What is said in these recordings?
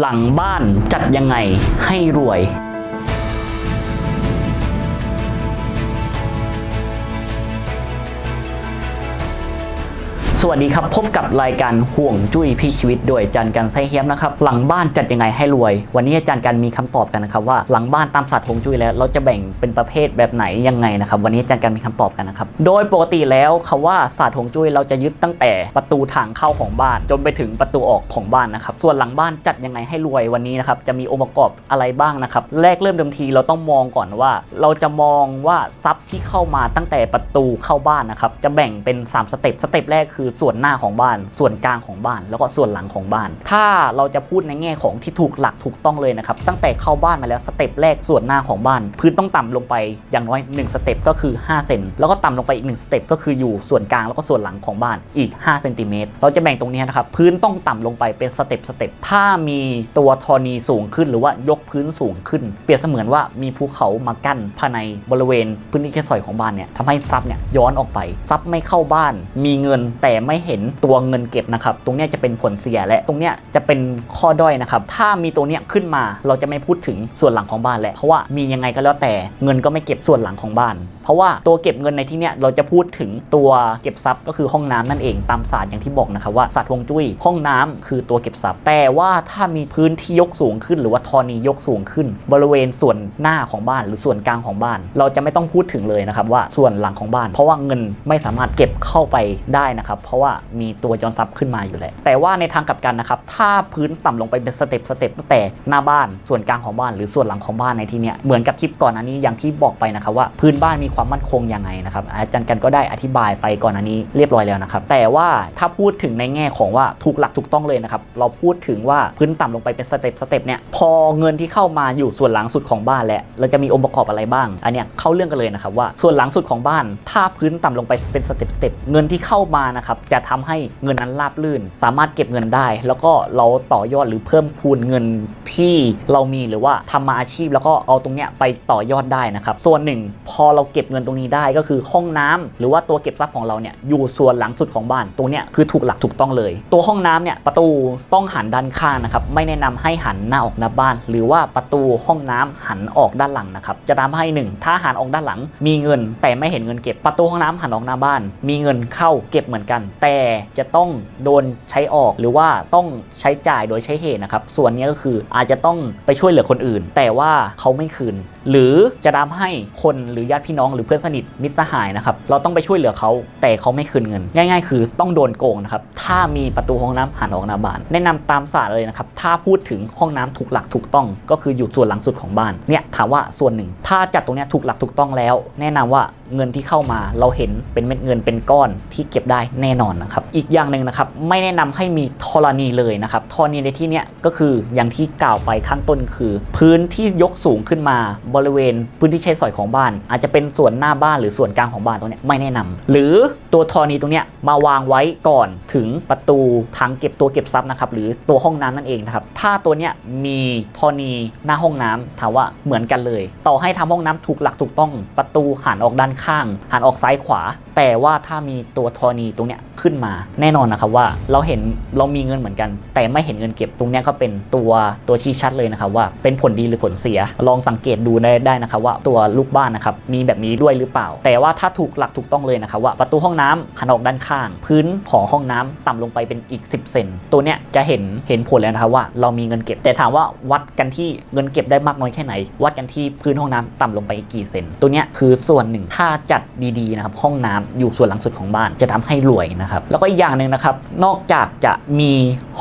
หลังบ้านจัดยังไงให้รวย สวัสดีครับ พบกับรายการห่วงจุ้ยพี่ชีวิตโดยอาจารย์กันไซเฮียมนะครับ หลังบ้านจัดยังไงให้รวย วันนี้อาจารย์กันมีคำตอบกันนะครับว่าหลังบ้านตามศาสตร์ห่วงจุ้ยแล้ว เราจะแบ่งเป็นประเภทแบบไหนยังไงนะครับ วันนี้อาจารย์กันมีคำตอบกันนะครับ โดยปกติแล้วคำว่าศาสตร์ห่วงจุ้ยเราจะยึดตั้งแต่ประตูทางเข้าของบ้าน จนไปถึงประตูออกของบ้านนะครับ ส่วนหลังบ้านจัดยังไงให้รวยวันนี้นะครับจะมีองค์ประกอบอะไรบ้างนะครับ แรกเริ่มเดิมทีเราต้องมองก่อนว่า เราจะมองว่าทรัพย์ที่เข้ามาตั้งแต่ประตูเข้าบ้านนะครับจะแบ่งเป็น 3 สเต็ปสเต็ปแรกคือส่วนหน้าของบ้าน ส่วนกลางของบ้าน แล้วก็ส่วนหลังของบ้าน ถ้าเราจะพูดในแง่ของที่ถูกหลักถูกต้องเลยนะครับ ตั้งแต่เข้าบ้านมาแล้วสเต็ปแรกส่วนหน้าของบ้าน พื้นต้องต่ำลงไปอย่างน้อย 1 สเต็ปก็คือ 5 เซนแล้วก็ต่ำลงไปอีก 1 สเต็ปก็คืออยู่ส่วนกลางแล้วก็ส่วนหลังของบ้านอีก5เซนติเมตรเราจะแบ่งตรงนี้นะครับพื้นต้องต่ำลงไปเป็นสเต็ปสเต็ปถ้ามีตัวธรณีสูงขึ้น หรือว่ายกพื้นสูงขึ้น เปรียบเสมือนว่ามีภูเขามากั้นภายในบริเวณพื้นที่แค่สอยของบ้านเนี่ยทำให้ทรัพย์เนี่ยย้อนออกไปทรัพย์ไม่เข้าบ้าน มีเงินแต่ไม่เห็นตัวเงินเก็บนะครับ ตรงนี้จะเป็นผลเสียและตรงนี้จะเป็นข้อด้อยนะครับ ถ้ามีตัวเนี้ยขึ้นมาเราจะไม่พูดถึงส่วนหลังของบ้านแหละ เพราะว่ามียังไงก็แล้วแต่เงินก็ไม่เก็บส่วนหลังของบ้านเพราะว่าตัวเก็บเงินในที่เนี้ยเราจะพูดถึงตัวเก็บทรัพย์ก็คือห้องน้ำนั่นเองตามศาสตร์อย่างที่บอกนะครับว่าศาสตร์ฮวงจุ้ยห้องน้ำคือตัวเก็บทรัพย์ แต่ว่าถ้ามีพื้นที่ยกสูงขึ้น หรือว่าธรณียกสูงขึ้น บริเวณส่วนหน้าของบ้าน หรือส่วนกลางของบ้าน เราจะไม่ต้องพูดถึงเลยนะครับว่าส่วนหลังของบ้าน เพราะว่าเงินไม่สามารถเก็บเข้าไปได้นะครับเพราะว่ามีตัวจรทรัพย์ขึ้นมาอยู่แล้วแต่ว่าในทางกลับกันนะครับถ้าพื้นต่ำลงไปเป็นสเต็ปสเต็ปตั้งแต่หน้าบ้านส่วนกลางของบ้าน หรือส่วนหลังของบ้านในที่เนี้ยเหมือนกับคลิปก่อนอันนี้อย่างที่บอกไปนะครับว่าพื้นบ้านมีความมั่นคงยังไงนะครับอาจารย์กันก็ได้อธิบายไปก่อนอันนี้เรียบร้อยแล้วนะครับ แต่ว่าถ้าพูดถึงในแง่ของว่าถูกหลักถูกต้องเลยนะครับ เราพูดถึงว่าพื้นต่ำลงไปเป็นสเต็ปสเต็ปเนี่ยพอเงินที่เข้ามาอยู่ส่วนหลังสุดของบ้านแล้วเราจะมีองค์ประกอบอะไรบ้าง อันเนี้ยเข้าเรื่องกันเลยนะครับว่าส่วนหลังสุดของบ้าน ถ้าพื้นต่ำลงไปเป็นสเต็ปสเต็ปเงินที่เข้ามานะครับจะทำให้เงินนั้นราบลื่น สามารถเก็บเงินได้ แล้วก็เราต่อยอดหรือเพิ่มพูนเงินที่เรามีหรือว่าทำมาอาชีพ แล้วก็เอาตรงเนี้ยไปต่อยอดได้นะครับส่วนหนึ่งพอเราเก็บเงินตรงนี้ได้ก็คือห้องน้ำหรือว่าตัวเก็บทรัพย์ของเราเนี่ยอยู่ส่วนหลังสุดของบ้านตรงเนี้ยคือถูกหลักถูกต้องเลย ตัวห้องน้ำเนี่ยประตูต้องหันด้านข้างนะครับไม่แนะนำให้หันหน้าออกหน้าบ้าน หรือว่าประตูห้องน้ำหันออกด้านหลังนะครับจะทำให้หนึ่งถ้าหันออกด้านหลัง มีเงิน แต่ไม่เห็นเงินเก็บประตูห้องน้ำหันออกหน้าบ้าน มีเงินเข้าเก็บเหมือนกัน แต่จะต้องโดนใช้ออกหรือว่าต้องใช้จ่ายโดยใช้เหตุนะครับส่วนนี้ก็คืออาจจะต้องไปช่วยเหลือคนอื่น แต่ว่าเขาไม่คืน หรือจะทำให้คนหรือญาติพี่น้องหรือเพื่อนสนิทมิตรสหายนะครับเราต้องไปช่วยเหลือเขาแต่เขาไม่คืนเงิน ง่าย ๆ คือต้องโดนโกงนะครับถ้ามีประตูห้องน้ำหันออกหน้าบ้าน แนะนำตามศาสตร์เลยนะครับถ้าพูดถึงห้องน้ำถูกหลักถูกต้อง ก็คืออยู่ส่วนหลังสุดของบ้านเนี่ยถามว่าส่วนหนึ่ง ถ้าจัดตรงนี้ถูกหลักถูกต้องแล้ว แนะนำว่าเงินที่เข้ามาเราเห็นเป็นเม็ดเงินเป็นก้อนที่เก็บได้แน่นอนนะครับอีกอย่างหนึ่งนะครับไม่แนะนำให้มีธรณีเลยนะครับธรณีในที่เนี้ยก็คืออย่างที่กล่าวไปข้างต้นคือ พื้นที่ยกสูงขึ้นมาบริเวณพื้นที่ใช้สอยของบ้าน อาจจะเป็นส่วนวนหน้าบ้านหรือส่วนกลางของบ้านตรงนี้ไม่แนะนำหรือตัวธรณีตรงนี้มาวางไว้ก่อนถึงประตูทางเก็บตัวเก็บทรัพย์นะครับหรือตัวห้องน้ำนั่นเองนะครับถ้าตัวเนี้ยมีธรณีหน้าห้องน้ำถามว่าเหมือนกันเลย ต่อให้ทำห้องน้ำถูกหลักถูกต้องประตูหันออกด้านข้าง หันออกซ้ายขวา แต่ว่าถ้ามีตัวธรณีตรงเนี้ยขึ้นมา แน่นอนนะครับว่าเราเห็นเรามีเงินเหมือนกัน แต่ไม่เห็นเงินเก็บตรงเนี้ยก็เป็นตัวตัวชี้ชัดเลยนะครับว่าเป็นผลดีหรือผลเสียลองสังเกตดูได้ได้นะครับว่าตัวลูกบ้านนะครับมีแบบนี้ด้วยหรือเปล่า แต่ว่าถ้าถูกหลักถูกต้องเลยนะครับว่าประตูห้องน้ำหันออกด้านข้าง พื้นของห้องน้ำต่ำลงไปเป็นอีก 10 เซนตัวเนี้ยจะเห็นเห็นผลแล้วนะครับว่าเรามีเงินเก็บ แต่ถามว่าวัดกันที่เงินเก็บได้มากน้อยแค่ไหน วัดกันที่พื้นห้องน้ำต่ำลงไปอีกกี่เซนตัวเนี้ยคือส่วนหนึ่งถ้าจัดดีๆนะครับห้องน้ำอยู่ส่วนหลังสุดของบ้านจะทำให้รวยนะครับแล้วก็อีกอย่างหนึ่งนะครับนอกจากจะมี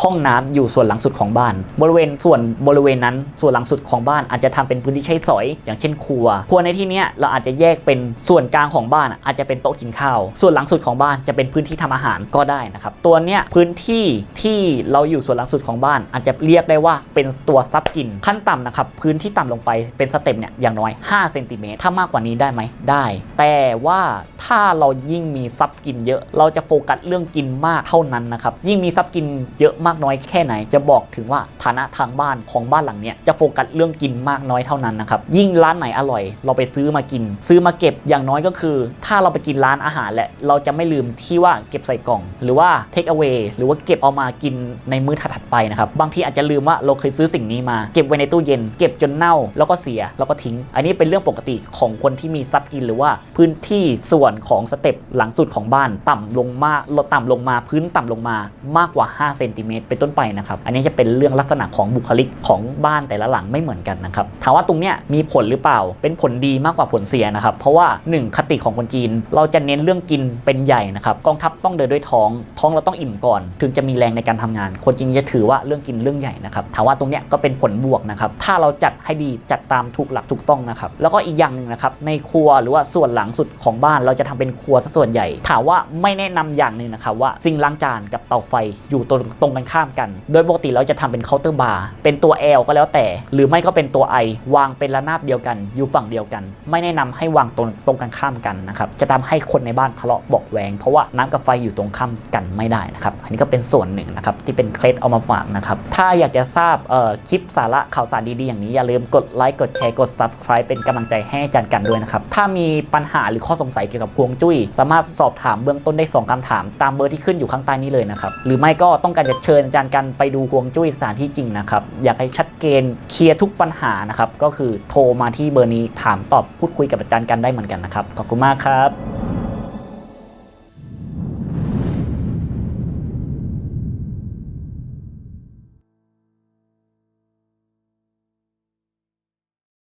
ห้องน้ำอยู่ส่วนหลังสุดของบ้าน บริเวณส่วนบริเวณนั้นส่วนหลังสุดของบ้านอาจจะทำเป็นพื้นที่ใช้สอย อย่างเช่นครัว ครัวในที่นี้เราอาจจะแยกเป็นส่วนกลางของบ้านอาจจะเป็นโต๊ะกินข้าว ส่วนหลังสุดของบ้านจะเป็นพื้นที่ทำอาหารก็ได้นะครับตัวเนี้ยพื้นที่ที่เราอยู่ส่วนหลังสุดของบ้าน อาจจะเรียกได้ว่าเป็นตัวซับกินขั้นต่ำนะครับพื้นที่ต่ำลงไปเป็นสเต็ปเนี่ยอย่างน้อย5เซนติเมตรถ้ามากกว่านี้ได้ไหมได้ แต่ว่าถ้าเรายิ่งมีซับกินเยอะ เราจะโฟกัสเรื่องกินมากเท่านั้นนะครับยิ่งมีซับกินเยอะมากน้อยแค่ไหน จะบอกถึงว่าฐานะทางบ้านของบ้านหลังเนี้ยจะโฟกัสเรื่องกินมากน้อยเท่านั้นนะครับยิ่งร้านไหนอร่อย เราไปซื้อมากิน ซื้อมาเก็บอย่างน้อยก็คือ ถ้าเราไปกินร้านอาหารแหละ เราจะไม่ลืมที่ว่าเก็บใส่กล่อง หรือว่าเทคเอา a y หรือว่าเก็บเอามากินในมื้อถัดๆไปนะครับ บางทีอาจจะลืมว่าเราเคยซื้อสิ่งนี้มา เก็บไว้ในตู้เย็น เก็บจนเน่าแล้วก็เสียแล้วก็ทิ้ง อันนี้เป็นเรื่องปกติของคนที่มีทรัพย์กินหรือว่าพื้นที่ส่วนของสเต็ปหลังสุดของบ้านต่ำลงมากลดต่ำลงมาพื้นต่ำลงมามากกว่า5เซนติเมตรเป็นต้นไปนะครับ อันนี้จะเป็นเรื่องลักษณะของบุคลิกของบ้านแต่ละหลังไม่เหมือนกันนะครับถามว่าตรงเนี้ยมีผลหรือเปล่าเป็นผลดีมากกว่าผลเสียนะครับเพราะว่า 1 คติของคนจีน เราจะเน้นเรื่องกินเป็นใหญ่นะครับกองทัพต้องเดินด้วยท้อง ท้องเราต้องอิ่มก่อน ถึงจะมีแรงในการทำงาน คนจีนจะถือว่าเรื่องกินเรื่องใหญ่นะครับถามว่าตรงเนี้ยก็เป็นผลบวกนะครับถ้าเราจัดให้ดีจัดตามถูกหลักถูกต้องนะครับแล้วก็อีกอย่างหนึ่งนะครับในครัวหรือว่าส่วนหลังสุดของบ้านเราจะทำเป็นครัวซะส่วนใหญ่ ถามว่าไม่แนะนำอย่างหนึ่งนะครับว่าซิงล้างจานกับเตาไฟอยู่ตรงตรงกันข้ามกัน โดยปกติเราจะทำเป็นเคาน์เตอร์บาร์เป็นตัว L ก็แล้วแต่ หรือไม่ก็เป็นตัว I วางเป็นระนาบเดียวกัน อยู่ฝั่งเดียวกัน ไม่แนะนำให้วางตรงตรงกันข้ามกันนะครับจะทำให้คนในบ้านทะเลาะบอกแวง เพราะว่าน้ำกับไฟอยู่ตรงข้ามกันไม่ได้นะครับอันนี้ก็เป็นส่วนหนึ่งนะครับที่เป็นเคล็ดเอามาฝากนะครับถ้าอยากจะทราบเอ่อคลิปสาระข่าวสารดีๆอย่างนี้อย่าลืมกดไลค์กดแชร์กด subscribe เป็นกำลังใจให้อาจารย์กันด้วยนะครับถ้ามีปัญหาหรือข้อสงสัยเกี่ยวกับพวงจุ้ย สามารถสอบถามเบื้องต้นได้สองคำถาม ตามเบอร์ที่ขึ้นอยู่ข้างใต้นี้เลยนะครับหรือไม่ก็ต้องการจะเชิญอาจารย์กันไปดูพวงจุ้ยสถานที่จริงนะครับอยากให้ชัดเจนเคลียร์ทุกปัญหานะครับก็คือโทรมาที่เบอร์นี้ถามตอบพูดคุยกับอาจารย์กันได้เหมือนกันนะครับ ขอบคุณมากครับ